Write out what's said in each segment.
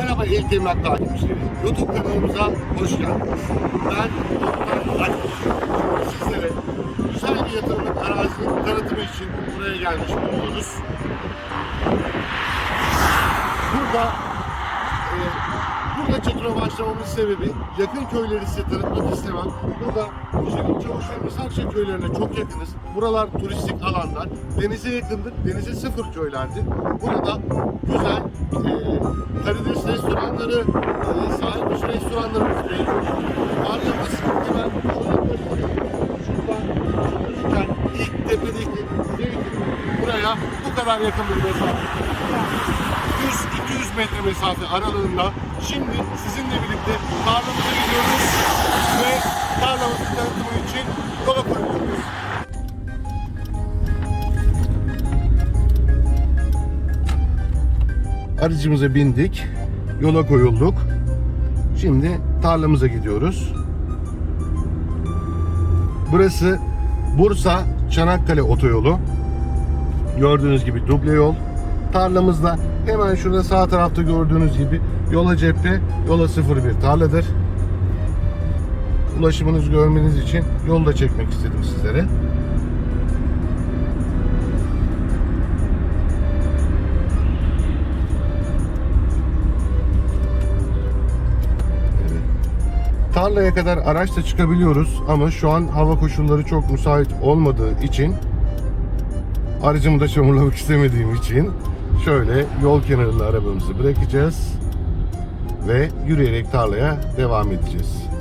Merhaba ilk emlak takipçileri. YouTube kanalımıza hoş geldiniz. Ben Oktay Akkuş. Sizlere güzel bir yatırımlık arazinin tanıtımı için buraya gelmiş bulunuyoruz. Burada e, burada çatıra başlamamın sebebi yakın köyleri size tanıtmak istemem. Burada Şirin Çavuşlar Misakşe köylerine çok yakınız. Buralar turistik alanlar. Denize yakındır. Denize sıfır köylerdir. Burada güzel e, karides restoranları, e, sahil dışı restoranlarımız mevcut. Ardımız hemen şuradan şuradan ilk tepedeki buraya bu kadar yakın bir mesafe. 100-200 metre mesafe aralığında şimdi sizinle birlikte tarlamıza gidiyoruz ve tarlamızın tanıtımı için yola koyuyoruz. Aracımıza bindik, yola koyulduk. Şimdi tarlamıza gidiyoruz. Burası Bursa Çanakkale otoyolu. Gördüğünüz gibi duble yol. Tarlamızda hemen şurada sağ tarafta gördüğünüz gibi yola cephe, yola 01 tarladır. Ulaşımınızı görmeniz için yolu da çekmek istedim sizlere. Tarlaya kadar araçla çıkabiliyoruz ama şu an hava koşulları çok müsait olmadığı için aracımı da çamurlamak istemediğim için şöyle yol kenarında arabamızı bırakacağız ve yürüyerek tarlaya devam edeceğiz.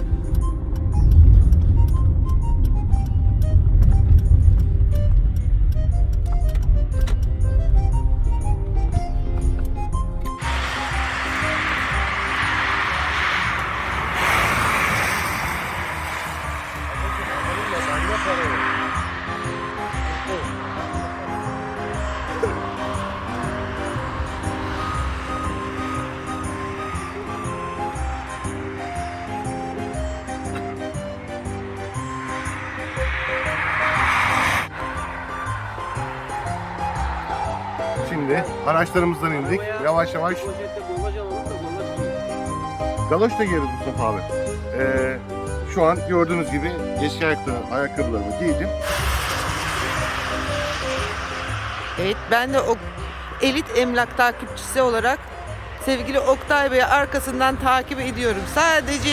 Şimdi araçlarımızdan indik. Yavaş yavaş Galoş da giyeriz Mustafa abi. Ee, şu an gördüğünüz gibi eski ayakkabı, ayakkabılarımı giydim. Evet ben de o elit emlak takipçisi olarak sevgili Oktay Bey'i arkasından takip ediyorum. Sadece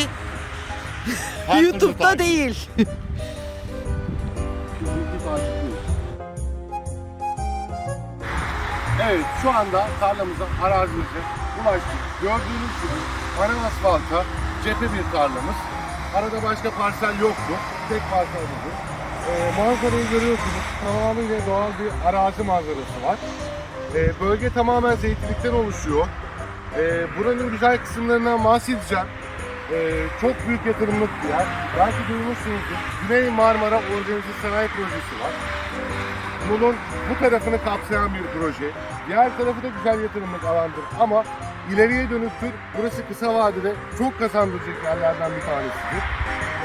YouTube'da değil. Evet şu anda tarlamıza, arazimize ulaştık. Gördüğünüz gibi ara asfalta cephe bir tarlamız. Arada başka parsel yoktu. Tek parsel bu. Ee, manzarayı görüyorsunuz. Tamamıyla doğal bir arazi manzarası var. Ee, bölge tamamen zeytinlikten oluşuyor. Ee, buranın güzel kısımlarından bahsedeceğim. Ee, çok büyük yatırımlık bir yer. Belki duymuşsunuzdur. Güney Marmara Organize Sanayi Projesi var. Bunun bu tarafını kapsayan bir proje. Diğer tarafı da güzel yatırımlık alandır ama ileriye dönüktür. Burası kısa vadede çok kazandıracak yerlerden bir tanesidir.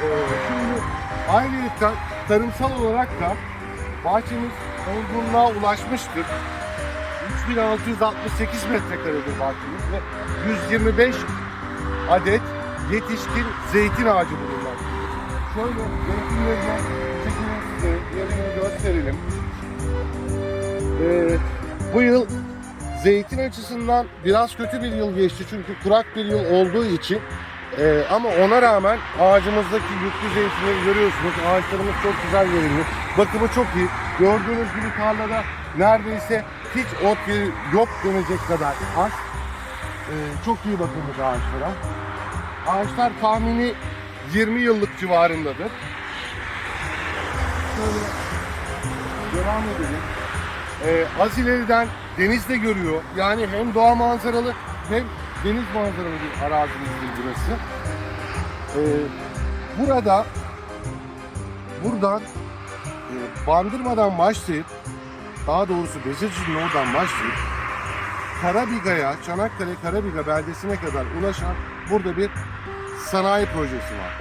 Ee, şimdi ayrıca tarımsal olarak da bahçemiz olgunluğa ulaşmıştır. 3668 metrekaredir bahçemiz ve 125 adet yetişkin zeytin ağacı bulunmaktadır. Şöyle zeytinlerine çekelim size, yerini gösterelim. Ee, bu yıl zeytin açısından biraz kötü bir yıl geçti çünkü kurak bir yıl olduğu için Ee, ama ona rağmen ağacımızdaki yüklü zeytinleri görüyorsunuz. Ağaçlarımız çok güzel görünüyor. Bakımı çok iyi. Gördüğünüz gibi tarlada neredeyse hiç ot yeri yok denecek kadar az. Ee, çok iyi bakılmış ağaçlara. Ağaçlar tahmini 20 yıllık civarındadır. Şöyle devam edelim. Ee, az ileriden deniz de görüyor. Yani hem doğa manzaralı hem deniz manzaralı bir arazimizdir burası. Ee, burada buradan e, Bandırma'dan başlayıp daha doğrusu Bezirci'nin oradan başlayıp Karabiga'ya, Çanakkale Karabiga beldesine kadar ulaşan burada bir sanayi projesi var.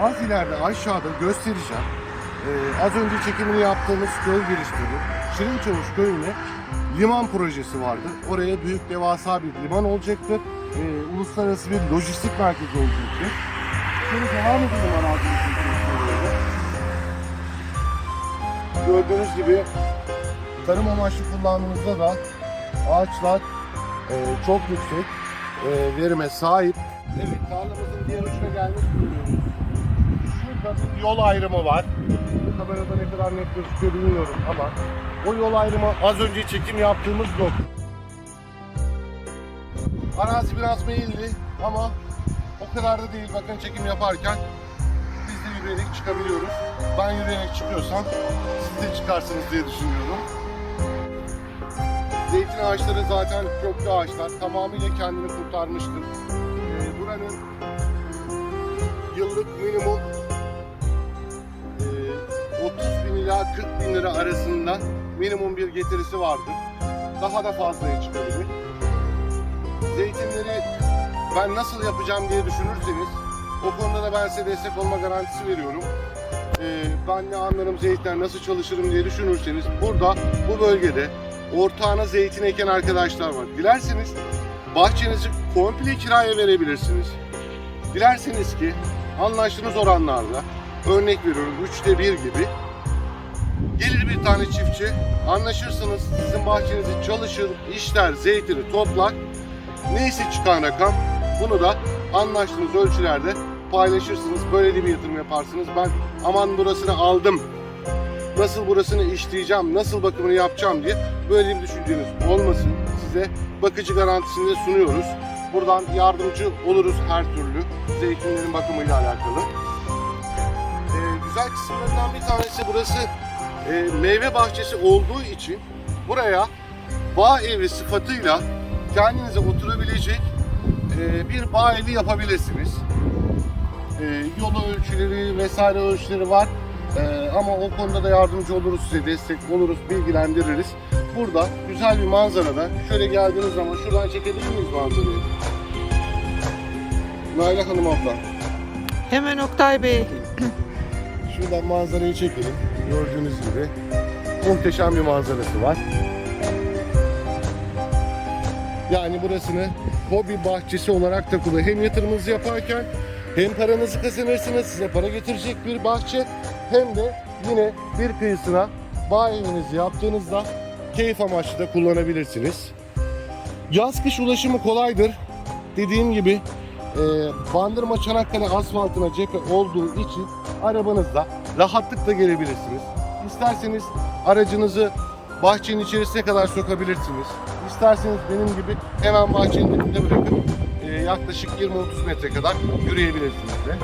Az ileride aşağıda göstereceğim. Ee, az önce çekimini yaptığımız köy girişleri Şirinçavuş köyüne liman projesi vardır. Oraya büyük devasa bir liman olacaktır. e, uluslararası bir lojistik merkezi için. Şöyle devam edelim içerisinde. Gördüğünüz gibi tarım amaçlı kullandığımızda da ağaçlar e, çok yüksek e, verime sahip. Evet tarlamızın diğer ucuna gelmiş bulunuyoruz. Şurada bir yol ayrımı var. Kamerada ne kadar net gözüküyor bilmiyorum ama o yol ayrımı az önce çekim yaptığımız nokta. Arazi biraz meyilli ama o kadar da değil. Bakın çekim yaparken biz de yürüyerek çıkabiliyoruz. Ben yürüyerek çıkıyorsam siz de çıkarsınız diye düşünüyorum. Zeytin ağaçları zaten köklü ağaçlar. Tamamıyla kendini kurtarmıştır. Ee, buranın yıllık minimum ila 40 bin lira arasında minimum bir getirisi vardır. Daha da fazlaya çıkabilir. Zeytinleri ben nasıl yapacağım diye düşünürseniz o konuda da ben size destek olma garantisi veriyorum. Ee, ben ne anlarım zeytinden nasıl çalışırım diye düşünürseniz burada bu bölgede ortağına zeytin eken arkadaşlar var. Dilerseniz bahçenizi komple kiraya verebilirsiniz. Dilerseniz ki anlaştığınız oranlarla örnek veriyorum üçte bir gibi gelir bir tane çiftçi anlaşırsınız sizin bahçenizi çalışır, işler, zeytini toplar neyse çıkan rakam bunu da anlaştığınız ölçülerde paylaşırsınız. Böyle bir yatırım yaparsınız. Ben aman burasını aldım. Nasıl burasını işleyeceğim, nasıl bakımını yapacağım diye böyle bir düşünceniz olmasın. Size bakıcı garantisini de sunuyoruz. Buradan yardımcı oluruz her türlü zeytinlerin bakımıyla alakalı. Ee, güzel kısımlarından bir tanesi burası e, meyve bahçesi olduğu için buraya bağ evi sıfatıyla kendinize oturabilecek e, bir bağ evi yapabilirsiniz. E, yolu ölçüleri vesaire ölçüleri var. E, ama o konuda da yardımcı oluruz size, destek oluruz, bilgilendiririz. Burada güzel bir manzarada şöyle geldiğiniz zaman şuradan çekebilir miyiz manzarayı? Naila Hanım abla. Hemen Oktay Bey. Şuradan manzarayı çekelim. Gördüğünüz gibi muhteşem bir manzarası var. Yani burasını hobi bahçesi olarak da kullan. Hem yatırımınızı yaparken hem paranızı kazanırsınız. Size para getirecek bir bahçe. Hem de yine bir kıyısına bağ evinizi yaptığınızda keyif amaçlı da kullanabilirsiniz. Yaz kış ulaşımı kolaydır. Dediğim gibi e, Bandırma Çanakkale asfaltına cephe olduğu için arabanızla rahatlıkla gelebilirsiniz. İsterseniz aracınızı bahçenin içerisine kadar sokabilirsiniz. İsterseniz benim gibi hemen bahçenin dibinde bırakıp e, yaklaşık 20-30 metre kadar yürüyebilirsiniz de.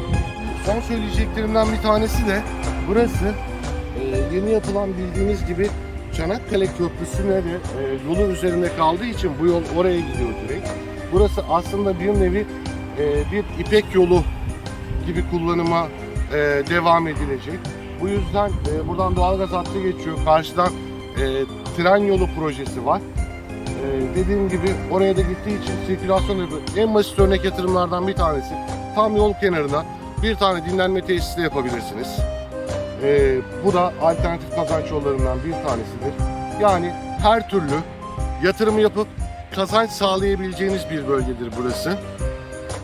Son söyleyeceklerimden bir tanesi de burası e, yeni yapılan bildiğiniz gibi Çanakkale Köprüsü'ne de e, yolun üzerinde kaldığı için bu yol oraya gidiyor direkt. Burası aslında bir nevi e, bir ipek yolu gibi kullanıma e, devam edilecek. Bu yüzden e, buradan doğalgaz hattı geçiyor. Karşıdan e, tren yolu projesi var. E, dediğim gibi oraya da gittiği için sirkülasyon yapıyor. En basit örnek yatırımlardan bir tanesi. Tam yol kenarına bir tane dinlenme tesisi de yapabilirsiniz. E, bu da alternatif kazanç yollarından bir tanesidir. Yani her türlü yatırımı yapıp kazanç sağlayabileceğiniz bir bölgedir burası.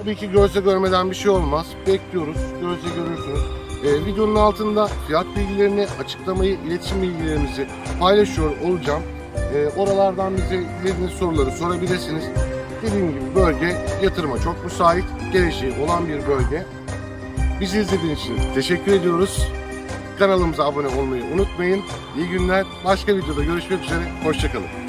Tabii ki gözle görmeden bir şey olmaz. Bekliyoruz. Gözle görürsünüz. Ee, videonun altında fiyat bilgilerini, açıklamayı, iletişim bilgilerimizi paylaşıyor olacağım. Ee, oralardan bize dilediğiniz soruları sorabilirsiniz. Dediğim gibi bölge yatırıma çok müsait, geleceği olan bir bölge. Bizi izlediğiniz için teşekkür ediyoruz. Kanalımıza abone olmayı unutmayın. İyi günler. Başka videoda görüşmek üzere. Hoşçakalın.